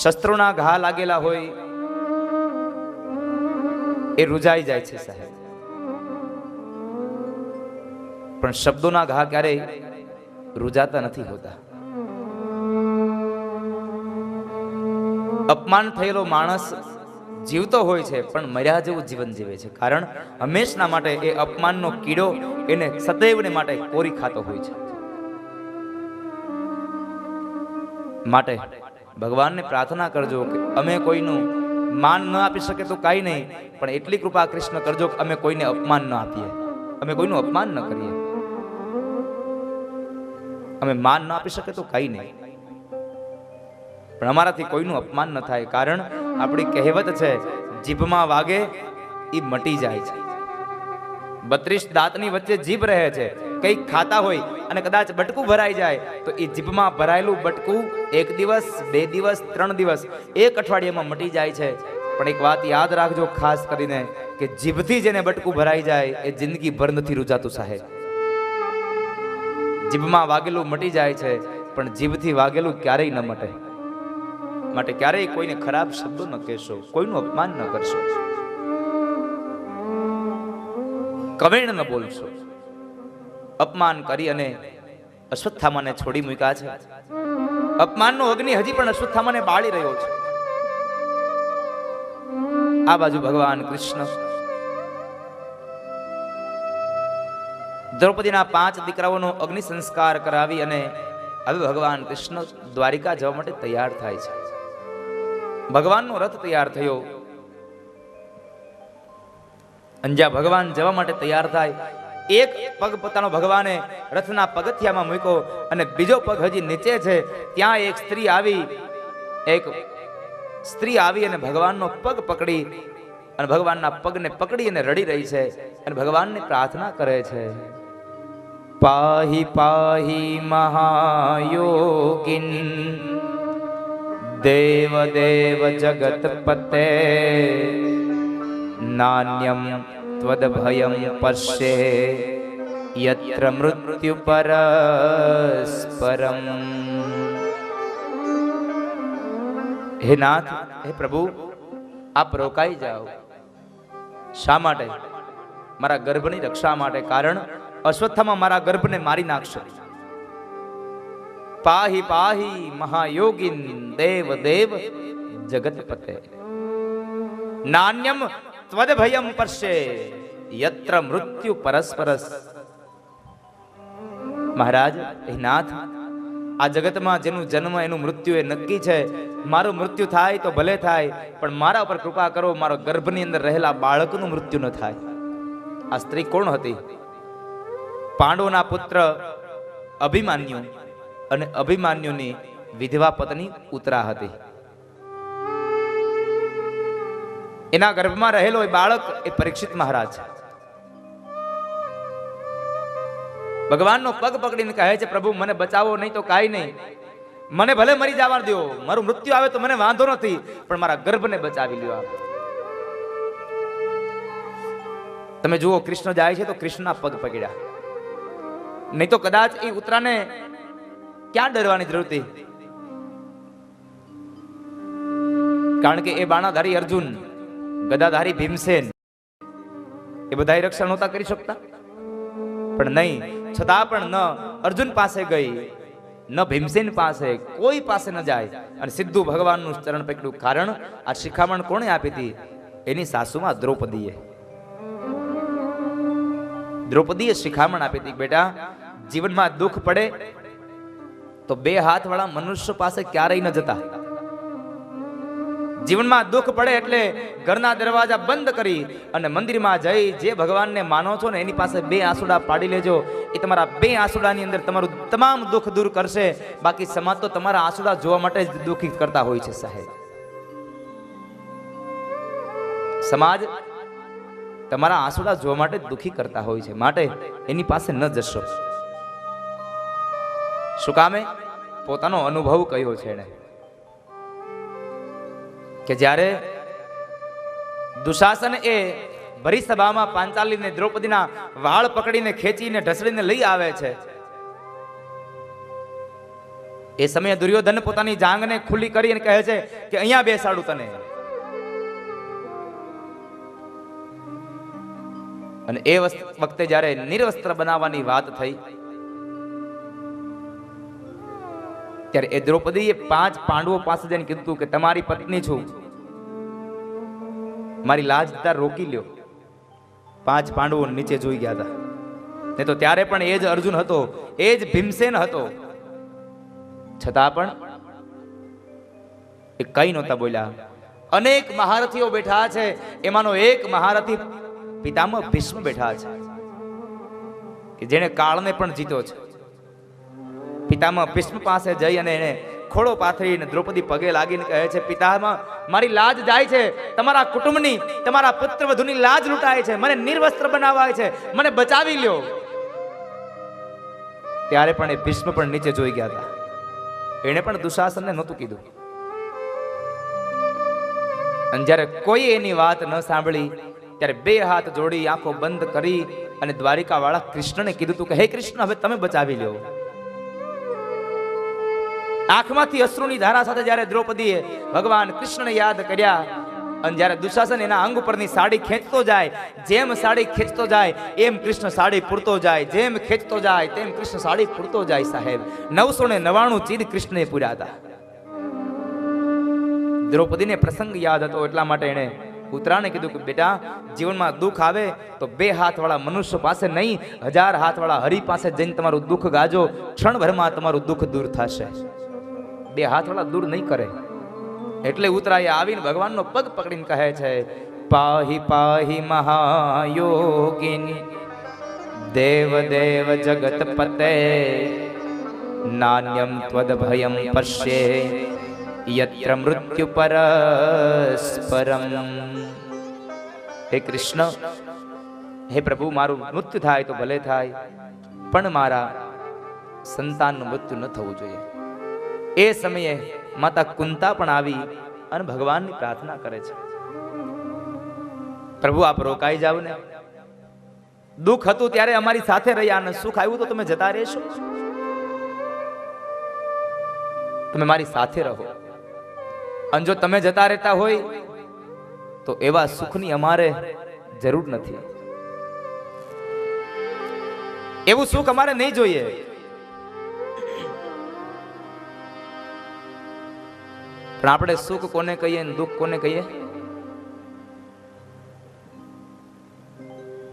શસ્ત્રોના ઘા લાગેલા હોય, એ રૂજાઈ જાય છે સાહેબ. પણ શબ્દોના ઘા ક્યારેય રૂજાતા નથી હોતા. અપમાન થયેલો માણસ જીવતો હોય છે, પણ મર્યા જેવું જીવન જીવે છે. કારણ હંમેશના માટે એ અપમાનનો કીડો એને સદૈવને માટે કોરી ખાતો હોય છે. માટે ભગવાનને પ્રાર્થના કરજો કે અમે કોઈનું માન ન આપી શકે તો કાંઈ નહીં, પણ એટલી કૃપા કૃષ્ણ કરજો કે અમે કોઈને અપમાન ન આપીએ. અમે કોઈનું અપમાન ન કરીએ. અમે માન ન આપી શકે તો કાંઈ નહીં. પણ અમારાથી કોઈનું અપમાન ન થાય, કારણ આપણી કહેવત છે, જીભમાં વાગે એ મટી જાય છે. બત્રીસ દાંતની વચ્ચે જીભ રહે છે. કંઈક ખાતા હોય અને કદાચ બટકું ભરાઈ જાય, તો એ જીભમાં ભરાયેલું બટકું એક દિવસ, બે દિવસ, ત્રણ દિવસ, એક અઠવાડિયામાં મટી જાય છે. પણ એક વાત યાદ રાખજો ખાસ કરીને કે જીભથી જેને બટકું ભરાઈ જાય, એ જિંદગી ભર નથી રૂજાતું સાહેબ. જીભમાં વાગેલું મટી જાય છે, પણ જીભથી વાગેલું ક્યારેય ન મટે. માટે ક્યારેય કોઈને ખરાબ શબ્દો ન કહેશો, કોઈનું અપમાન ન કરશો. કવેણ ન બોલશો. અપમાન કરી અને અશ્વત્થામાને છોડી મૂક્યા છે. અપમાનનો અગ્નિ હજી પણ અશ્વત્થામાને બાળી રહ્યો છે. આ બાજુ ભગવાન કૃષ્ણ. દ્રૌપદીના પાંચ દીકરાઓનો અગ્નિ સંસ્કાર કરાવી અને હવે ભગવાન કૃષ્ણ દ્વારિકા જવા માટે તૈયાર થાય છે. ભગવાનનો રથ તૈયાર થયો. અંજા ભગવાન જવા માટે તૈયાર થાય. એક પગ પોતાનો ભગવાને રથના પગથિયામાં મૂક્યો અને બીજો પગ હજી નીચે છે, ત્યાં એક સ્ત્રી આવી, એક સ્ત્રી આવી અને ભગવાનનો પગ પકડી અને ભગવાનના પગને પકડી અને રડી રહી છે અને ભગવાનને પ્રાર્થના કરે છે. પાહી પાહી મહાયોગિન, દેવ દેવ જગતપતે નાન્યમ ત્વદભયમ પશ્યે. યત્ર મૃત્યુ પરસ્પરમ હે નાથ હે પ્રભુ આપ રોકાઈ જાઓ શા માટે મારા ગર્ભની રક્ષા માટે કારણ અશ્વત્થામાં મારા ગર્ભને મારી નાખશે પાહી પાહી મહાયોગિન દેવ દેવ જગતપતે નાન્યમ ત્વદભયમ પરશે યત્ર મૃત્યુ પરસ્પરસ મહારાજ, હે નાથ, આ જગતમાં જેનું જન્મ, એનું મૃત્યુ એ નક્કી છે. મારું મૃત્યુ થાય તો ભલે થાય, પણ મારા ઉપર કૃપા કરો, મારો ગર્ભની અંદર રહેલા બાળકનું મૃત્યુ ન થાય. આ સ્ત્રી કોણ હતી? પાંડવના પુત્ર અભિમાન્યુ અને અભિમાન્યુની વિધવા પત્ની ઉતરા હતી. એના ગર્ભમાં રહેલો એ બાળક એ પરીક્ષિત મહારાજ. ભગવાનનો પગ પકડીને કહે છે, પ્રભુ, મને બચાવો, નહીં તો કાંઈ નહીં. મને ભલે મરી જવા દો મારું મૃત્યુ આવે તો મને વાંધો નથી, પણ મારા ગર્ભને બચાવી લ્યો આપ. તમે જુઓ, કૃષ્ણ જાય છે તો કૃષ્ણના પગ પકડ્યા. નહીં તો કદાચ એ ઉતરાને ક્યાં ડરવાની જરૂર હતી? કારણ કે એ બાણાધારી અર્જુન, ગદાધારી ભીમસેન, એ બધા રક્ષણ નહોતા કરી શકતા. પણ નહીં છતાં પણ ન અર્જુન પાસે ગઈ, ન ભીમસેન પાસે, કોઈ પાસે ન જાય. અને સીધું ભગવાનનું ચરણ પકડ્યું કારણ આ શિખામણ કોણે આપી હતી? એની સાસુમાં દ્રૌપદીએ. દ્રૌપદીએ શિખામણ આપી હતી, બેટા, જીવનમાં દુઃખ પડે તો બે હાથ વાળા મનુષ્ય પાસે ક્યારેય ન જતા. જીવનમાં દુઃખ પડે એટલે ઘરના દરવાજા બંધ કરી અને મંદિરમાં જઈ જે ભગવાનને માનો છો ને, એની પાસે બે આંસુડા પાડી લેજો. એ તમારા બે આંસુડાની અંદર તમારું તમામ દુઃખ દૂર કરશે. બાકી સમાજ તો તમારા આંસુડા જોવા માટે જ દુઃખી કરતા હોય છે સાહેબ. સમાજ તમારા આંસુડા જોવા માટે જ દુઃખી કરતા હોય છે. માટે એની પાસે ન જશો. શું કામે? પોતાનો અનુભવ કયો છે એણે? કે જ્યારે દુશાસન એ ભરી સભામાં પાંચાલીને દ્રૌપદીના વાળ પકડીને ખેંચીને ઢસડીને લઈ આવે છે, એ સમયે દુર્યોધન પોતાની જાંગને ખુલ્લી કરી અને કહે છે કે અહીંયા બેસાડું તને. અને એ વખતે જ્યારે નિર્વસ્ત્ર બનાવવાની વાત થઈ ત્યારે એ દ્રૌપદીએ પાંચ પાંડવો પાસે જઈને કીધું કે, તમારી પત્ની છું. મારી લાજ રોકી લ્યો. પાંચ પાંડવો નીચે જોઈ ગયા હતા. ને તો ત્યારે પણ એ જ અર્જુન હતો, એ જ ભીમસેન હતો. છતાં પણ એ કઈ નહોતા બોલ્યા. અનેક મહારથીઓ બેઠા છે. એમાંનો એક મહારથી પિતામાં ભીષ્મ બેઠા છે, કે જેણે કાળને પણ જીત્યો છે. પિતામહ ભીષ્મ પાસે જઈ અને એને ખોડો પાથરીને દ્રૌપદી પગે લાગીને કહે છે, પિતામાં, મારી લાજ જાય છે. તમારા કુટુંબની, તમારા પુત્ર વધુની લાજ લૂંટાય છે. મને નિર્વસ્ત્ર બનાવાય છે. મને બચાવી લ્યો. ત્યારે પણ એ ભીષ્મ પણ નીચે જોઈ ગયા હતા. એણે પણ દુશાસનને નહોતું કીધું. અને જ્યારે કોઈ એની વાત ન સાંભળી, ત્યારે બે હાથ જોડી આંખો બંધ કરી અને દ્વારિકા વાળા કૃષ્ણને કીધું, તું કે હે કૃષ્ણ, હવે તમે બચાવી લ્યો. આંખમાંથી અશ્રુની ધારા સાથે જ્યારે દ્રૌપદીએ ભગવાન કૃષ્ણને યાદ કર્યા, અને જ્યારે દુશાસન એના અંગ ઉપરની સાડી ખેંચતો જાય, જેમ સાડી ખેંચતો જાય, એમ કૃષ્ણ સાડી પૂરતો જાય, જેમ ખેંચતો જાય, તેમ કૃષ્ણ સાડી પૂરતો જાય સાહેબ. નવસો ને નવાણું ચીજ કૃષ્ણએ પૂર્યા હતા. દ્રૌપદીને પ્રસંગ યાદ હતો એટલા માટે એણે કૂતરાને કીધું કે, બેટા, જીવનમાં દુઃખ આવે તો બે હાથવાળા મનુષ્ય પાસે નહીં, હજાર હાથવાળા હરિ પાસે જઈને તમારું દુઃખ ગાજો, ક્ષણભરમાં તમારું દુઃખ દૂર થશે. બે હાથવાળા દૂર નહીં કરે. એટલે ઉતરાય આવીને ભગવાનનો પગ પકડીને કહે છે, પાહી પાહી મહાયોગિની, દેવ દેવ જગત પતે, નાન્યમ ત્વદ ભયમ પશ્યે, યત્ર મૃત્યુ પરસ્પરમ. હે કૃષ્ણ, હે પ્રભુ, મારું મૃત્યુ થાય તો ભલે થાય, પણ મારા સંતાનનું મૃત્યુ ન થવું જોઈએ. એ સમયે માતા કુંતા પણ આવી અને ભગવાનની પ્રાર્થના કરે છે. પ્રભુ, આપ રોકાઈ જાવ ને. દુઃખ હતું ત્યારે અમારી સાથે રહ્યા અને સુખ આવ્યું તો તમે જતા રહેશો. તમે મારી સાથે રહો. અને જો તમે જતા રહેતા હોય તો એવા સુખની અમારે જરૂર નથી. એવું સુખ અમારે નહીં જોઈએ. પણ આપણે સુખ કોને કહીએ ને દુઃખ કોને કહીએ?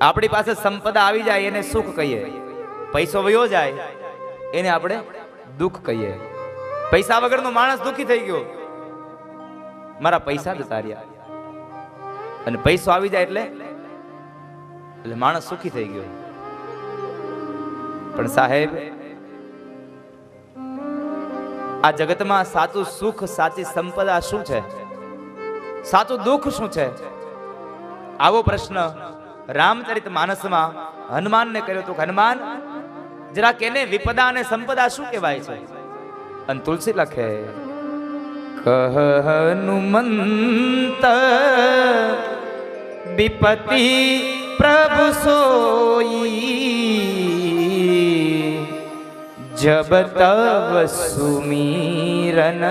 આપણી પાસે સંપદા આવી જાય એને સુખ કહીએ. પૈસો વયો જાય એને આપણે દુઃખ કહીએ. પૈસા વગરનો માણસ દુઃખી થઈ ગયો. મારા પૈસા જતા રહ્યા અને પૈસો આવી જાય એટલે એટલે માણસ સુખી થઈ ગયો. પણ સાહેબ આ જગતમાં સાચું સુખ, સાચી સંપદા શું છે? સાચું દુઃખ શું છે? આવો પ્રશ્ન રામચરિત માનસમાં હનુમાનને કર્યો તો હનુમાન, જરા કેને વિપદા અને સંપદા શું કહેવાય છે? અને તુલસી લખે, કહ હનુમંત વિપતિ પ્રભુ સોઈ જબ તવ સુમીરન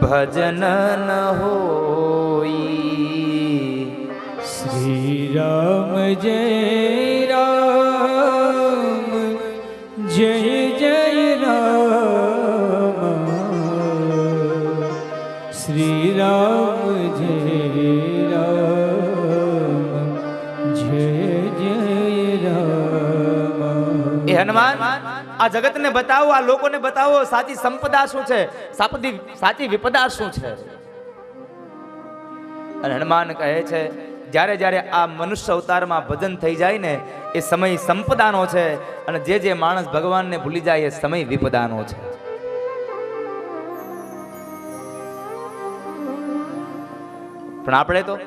ભજન ન હોઈ શ્રી રામ જય રામ જય જય રામ શ્રી રામ જય રામ જય જય રામ એ હનુમાન આ જગતને બતાવો, આ લોકોને બતાવો, સાચી સંપદા શું છે? સાપદી સાચી વિપદા શું છે? અને હનુમાન કહે છે, જ્યારે જ્યારે આ મનુષ્ય અવતારમાં ભજન થઈ જાય ને, એ સમય સંપદાનો છે અને જે જે માણસ ભગવાનને ભૂલી જાય, એ સમય વિપદાનો છે. પણ આપણે તો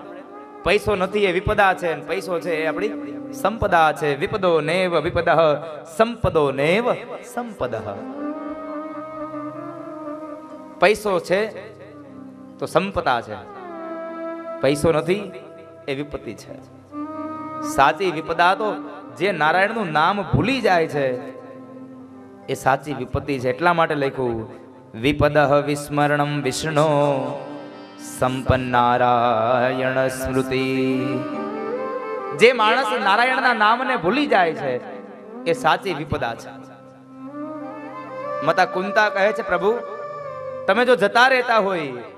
પૈસો નથી એ વિપદા છે અને પૈસો છે એ આપણી સંપદા છે. વિપદો નેવ વિપદ, સંપદો નેવ સંપદ. પૈસો છે તો સંપદા છે. પૈસો નથી એ વિપત્તિ છે. સાચી વિપદા તો જે નારાયણનું નામ ભૂલી જાય છે, એ સાચી વિપત્તિ છે. એટલા માટે લખ્યું, વિપદ વિસ્મરણમ વિષ્ણુ. સંપન્નારાયણ સ્મૃતિ. જે માણસ નારાયણના નામને ભૂલી જાય છે, એ સાચી વિપદા છે. માતા કુંતા કહે છે, પ્રભુ, તમે જો જતા રહેતા હોય